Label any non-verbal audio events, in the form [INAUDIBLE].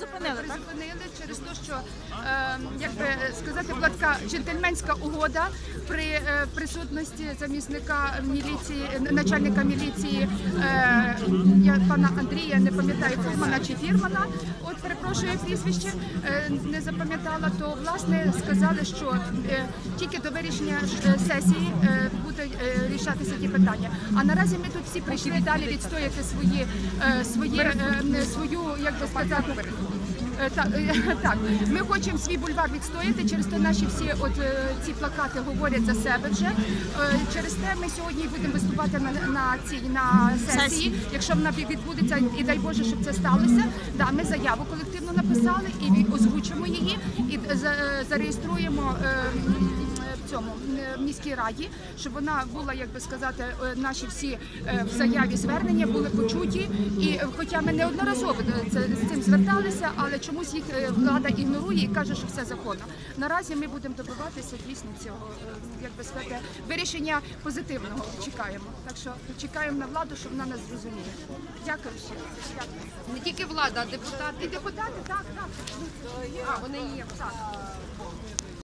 призупинили, так? Призупинили через те, що е, як би сказати, була така джентльменська угода при е, присутності замісника міліції, начальника міліції е, я, пана Андрія, не пам'ятаю Фурмана чи Фірмана. От перепрошую прізвище, е, не запам'ятала. То власне сказали, що е, тільки до вирішення е, сесії е, будуть е, рішатися ті питання. А наразі ми тут всі прийшли далі відстояти свої, е, свої е, свою, як би сказати. Так, [LAUGHS] так, ми хочемо свій бульвар відстояти. Через те наші всі от ці плакати говорять за себе вже. Через те ми сьогодні будемо виступати на, на цій на сесії. Якщо вона відбудеться, і дай Боже, щоб це сталося. Да, ми заяву колективно написали і озвучимо її і за- зареєструємо. Цьому е, в міській раді, щоб вона була, як би сказати, е, наші всі е, в заяві звернення були почуті. І хоча ми неодноразово це з цим зверталися, але чомусь їх влада ігнорує і каже, що все законно. Наразі ми будемо добиватися дійсно цього, як би сказати, вирішення позитивного. Чекаємо. Так що чекаємо на владу, щоб вона нас зрозуміла. Дякую всім. Дякую. Не тільки влада, а депутати. І депутати, так, так. А, вони є. так.